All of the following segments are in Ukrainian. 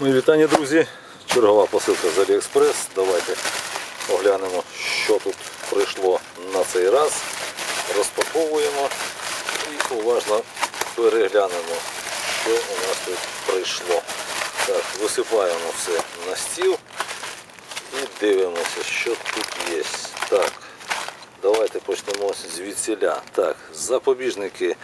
Мої вітання, друзі. Чергова посилка з Аліекспрес. Давайте оглянемо, що тут прийшло на цей раз. Розпаковуємо і уважно переглянемо, що у нас тут прийшло. Так, висипаємо все на стіл і дивимося, що тут є. Так, давайте почнемо звідсіля. Так, запобіжники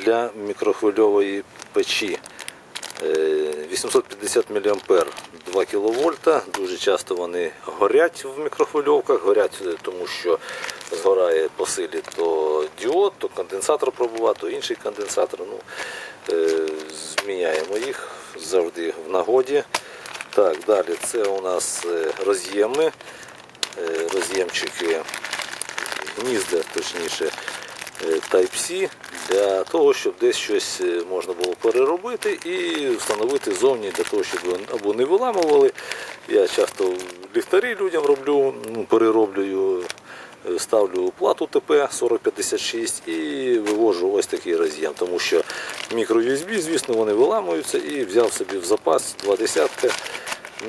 для мікрохвильової печі. Е, 850 мА 2 кВт. Дуже часто вони горять в мікрохвильовках, горять, е, тому що згорає по силі то діод, то конденсатор пробува, то інший конденсатор. Ну, е, зміняємо їх завжди в нагоді. Так, далі це у нас е, роз'єми, роз'ємчики гнізда, точніше, Type-C для того, щоб десь щось е, можна було переробити і встановити зовні для того, щоб або не виламували. Я часто ліхтарі людям роблю, перероблюю, е, ставлю плату ТП 4056 і вивожу ось такий роз'єм, тому що мікро-USB, звісно, вони виламуються і взяв собі в запас два десятка.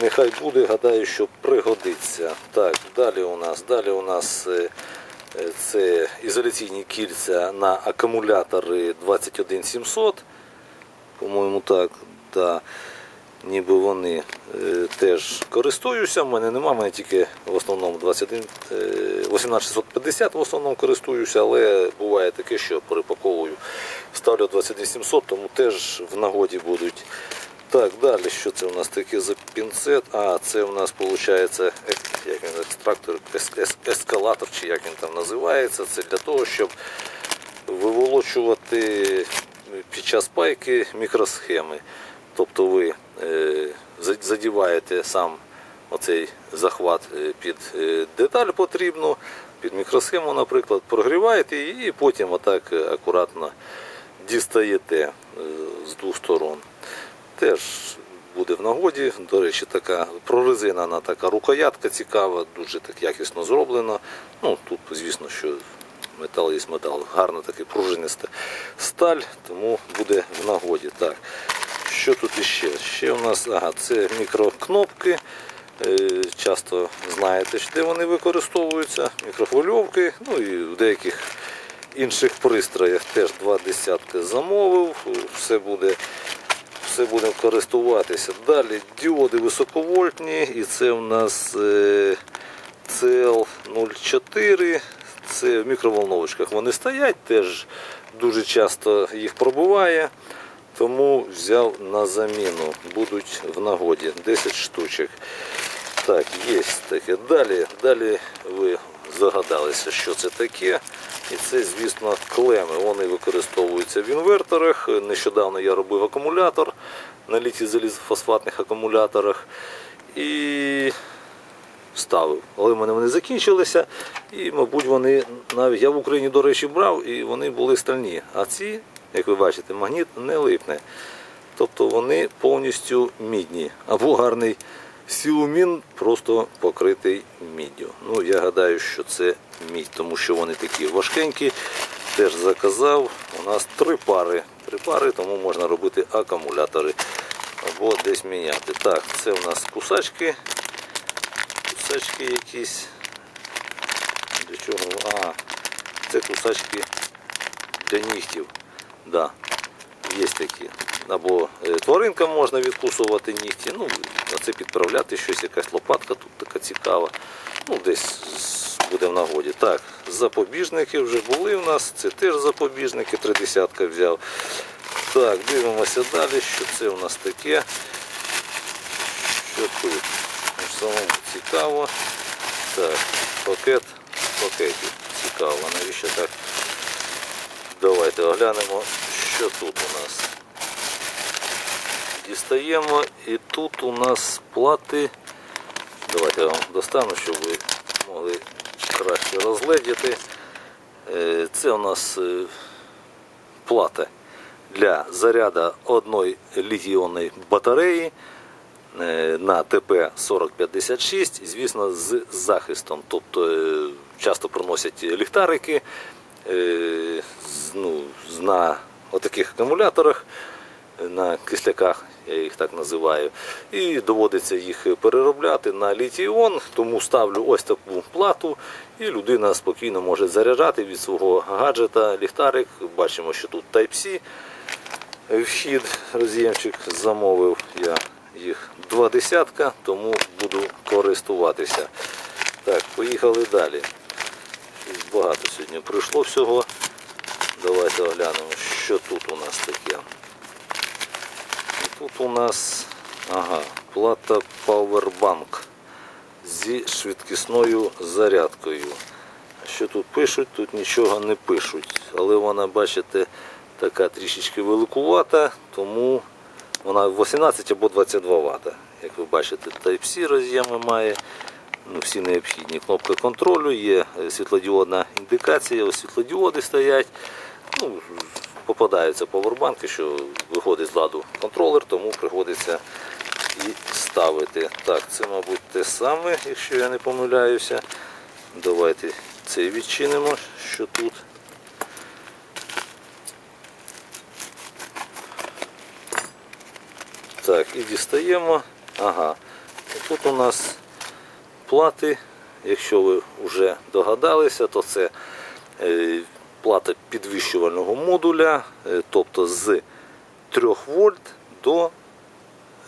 Нехай буде, гадаю, що пригодиться. Так, далі у нас, далі у нас е, це ізоляційні кільця на акумулятори 21700. По-моєму, так. Да. Ніби вони е, теж користуюся. У мене нема, в мене тільки в основному 21, е, 18650 в основному користуюся, але буває таке, що перепаковую. Ставлю 21700, тому теж в нагоді будуть. Так, далі, що це у нас таке за пінцет? А, це у нас виходить як він, екстрактор, ес- ес- ескалатор, чи як він там називається. Це для того, щоб виволочувати під час пайки мікросхеми. Тобто ви е, задіваєте сам оцей захват е, під е, деталь потрібну, під мікросхему, наприклад, прогріваєте її і потім отак е, акуратно дістаєте е, з двох сторон. Теж буде в нагоді. До речі, така прорезинена така рукоятка цікава, дуже так якісно зроблена. Ну, тут, звісно, що метал є метал, гарна така пружиниста сталь, тому буде в нагоді. Так. Що тут іще? Ще у нас ага, це мікрокнопки. Е, Часто знаєте, де вони використовуються, мікрохвильовки, ну і в деяких інших пристроях теж два десятки замовив, все буде все будемо користуватися. Далі діоди високовольтні, і це у нас е, CL04. Це в мікроволновочках вони стоять, теж дуже часто їх пробуває. Тому взяв на заміну. Будуть в нагоді 10 штучок. Так, є таке. Далі, далі ви загадалися, що це таке. І це, звісно, клеми. Вони використовуються в інверторах. Нещодавно я робив акумулятор на літій залізофосфатних акумуляторах. І ставив. Але в мене вони закінчилися. І, мабуть, вони навіть я в Україні, до речі, брав, і вони були стальні. А ці, як ви бачите, магніт не липне. Тобто вони повністю мідні. Або гарний сілумін просто покритий міддю. Ну, я гадаю, що це мідь, тому що вони такі важкенькі. Теж заказав. У нас три пари. Три пари, тому можна робити акумулятори або десь міняти. Так, це у нас кусачки. Кусачки якісь. Для чого? А, це кусачки для нігтів. Да. Є такі. Або е, тваринкам можна відкусувати нігті, ну, а це підправляти щось, якась лопатка тут така цікава. Ну, десь буде в нагоді. Так, запобіжники вже були у нас, це теж запобіжники, три десятка взяв. Так, дивимося далі, що це у нас таке. Що тут? Ну, Самому цікаво. Так, пакет пакетів. Цікаво, навіщо так? Давайте оглянемо, що тут у нас. Дістаємо і тут у нас плати. Давайте я вам достану, щоб ви могли краще розгледіти. Е, Це у нас е, плата для заряду одної літіонної батареї е, на ТП-4056, звісно, з захистом. Тобто часто приносять ліхтарики ну, на отаких акумуляторах, на кисляках, я їх так називаю. І доводиться їх переробляти на літій-іон, тому ставлю ось таку плату, і людина спокійно може заряджати від свого гаджета ліхтарик. Бачимо, що тут Type-C вхід роз'ємчик замовив я їх два десятка, тому буду користуватися. Так, поїхали далі. Багато сьогодні прийшло всього. Давайте оглянемо, що тут у нас таке. Тут у нас ага, плата Powerbank зі швидкісною зарядкою. Що тут пишуть? Тут нічого не пишуть. Але вона, бачите, така трішечки великувата, тому вона 18 або 22 Вт. Як ви бачите, Type-C роз'єми має. Ну, всі необхідні. Кнопка контролю, є світлодіодна індикація, ось світлодіоди стоять. Ну, попадаються повербанки, що виходить з ладу контролер, тому приходиться і ставити. Так, це, мабуть, те саме, якщо я не помиляюся. Давайте це відчинимо, що тут. Так, і дістаємо. Ага. Тут у нас плати. Якщо ви вже догадалися, то це е, плата підвищувального модуля, е, тобто з 3 вольт до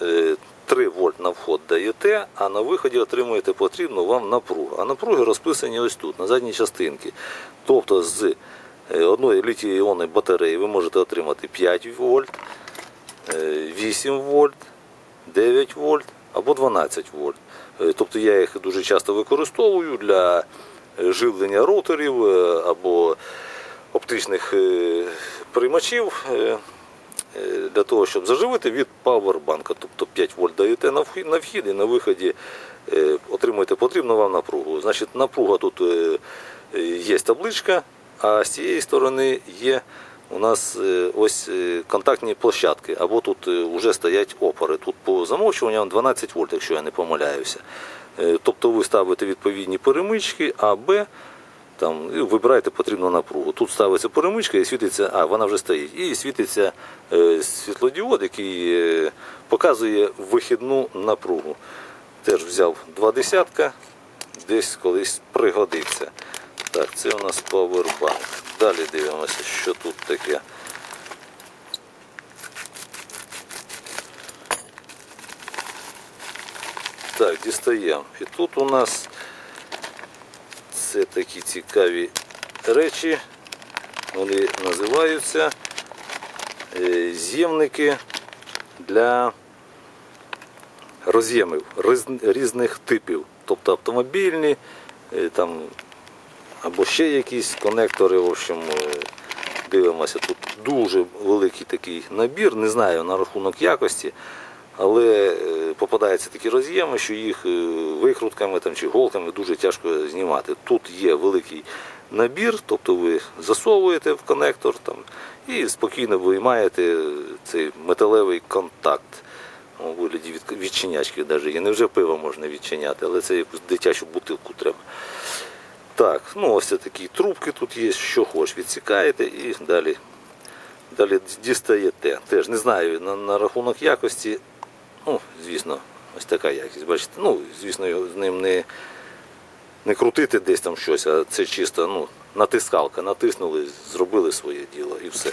е, 3 вольт на вход даєте, а на виході отримуєте потрібну вам напругу. А напруги розписані ось тут, на задній частинці. Тобто з е, одної літій-іонної батареї ви можете отримати 5 вольт, е, 8 вольт, 9 вольт або 12 вольт. Е, Тобто я їх дуже часто використовую для е, живлення роутерів е, або оптичних е, приймачів е, е, для того, щоб заживити від павербанка. Тобто 5 вольт даєте на вхід, і на виході отримуєте потрібну вам напругу. Значить, напруга тут є табличка, а з цієї сторони є у нас ось контактні площадки, або тут вже стоять опори. Тут по замовчуванню 12 вольт, якщо я не помиляюся. Тобто ви ставите відповідні перемички, а Б там, і вибираєте потрібну напругу. Тут ставиться перемичка і світиться, а вона вже стоїть. І світиться е, світлодіод, який е, показує вихідну напругу. Теж взяв два десятка, десь колись пригодиться. Так, це у нас павербанк. Далі дивимося, що тут таке. Так, дістаємо. І тут у нас це такі цікаві речі. Вони називаються е, з'ємники для роз'ємів різних типів. Тобто автомобільні, е, там, або ще якісь конектори. В общем, е, дивимося, тут дуже великий такий набір. Не знаю на рахунок якості. Але е, попадаються такі роз'єми, що їх е, викрутками там, чи голками дуже тяжко знімати. Тут є великий набір, тобто ви засовуєте в конектор там, і спокійно виймаєте цей металевий контакт. У вигляді від, відчинячки навіть є. Не вже пиво можна відчиняти, але це якусь дитячу бутилку треба. Так, ну ось такі трубки тут є, що хоч відсікаєте і далі, далі дістаєте. Теж не знаю на, на рахунок якості. Ну, звісно, ось така якість. Бачите, ну, звісно, його з ним не, не крутити десь там щось, а це чисто ну, натискалка. Натиснули, зробили своє діло і все.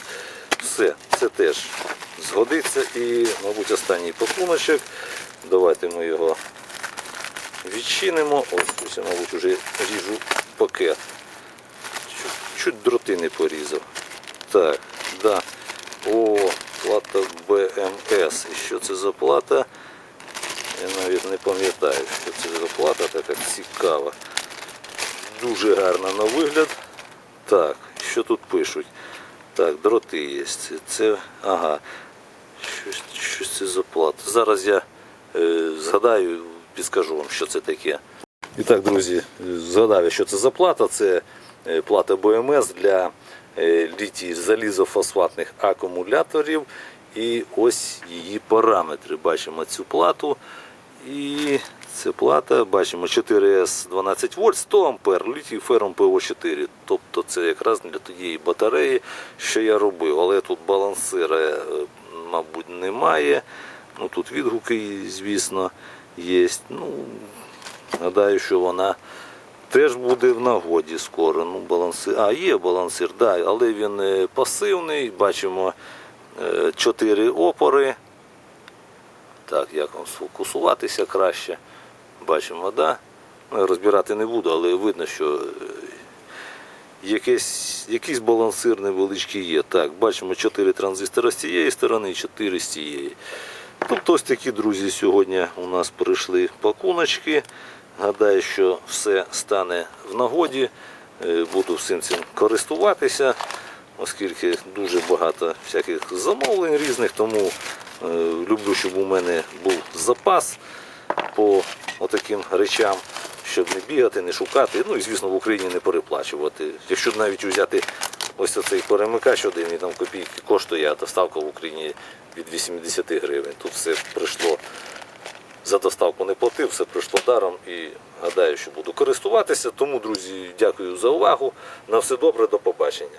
Все, це теж згодиться. І, мабуть, останній пакуночок. Давайте ми його відчинимо. Ось, ось я, мабуть, вже ріжу пакет. Чуть, чуть дроти не порізав. Так, да. О, плата БМС. І що це за плата? Я навіть не пам'ятаю, що це за плата така цікава. Дуже гарна на вигляд. Так, що тут пишуть? Так, дроти є. Це, ага. Щось, щось це за плата. Зараз я е, згадаю, підскажу вам, що це таке. І так, друзі, згадаю, що це за плата. Це е, плата БМС для е, літій залізофосфатних акумуляторів. І ось її параметри. Бачимо цю плату. І це плата, бачимо 4С 12 вольт, 100 ампер, літій фером ПО4. Тобто це якраз для тієї батареї, що я робив. Але тут балансира, е, мабуть, немає. Ну, тут відгуки, звісно, є. Ну, гадаю, що вона теж буде в нагоді скоро. Ну, балансир. А, є балансир, да, але він е, пасивний. Бачимо е, чотири опори. Так, як вам сфокусуватися краще. Бачимо, да. Ну, розбирати не буду, але видно, що е, якийсь, якийсь балансир невеличкий є. Так, бачимо 4 транзистора з цієї сторони, 4 з цієї. Тобто ось такі друзі сьогодні у нас прийшли пакуночки. Гадаю, що все стане в нагоді. Е, Буду всім цим користуватися, оскільки дуже багато всяких замовлень різних, тому е, люблю, щоб у мене був запас по отаким речам, щоб не бігати, не шукати. Ну і звісно в Україні не переплачувати. Якщо навіть взяти ось цей перемикач один і там копійки коштує, а доставка в Україні від 80 гривень. Тут все прийшло за доставку не платив, все прийшло даром і гадаю, що буду користуватися. Тому, друзі, дякую за увагу. На все добре, до побачення.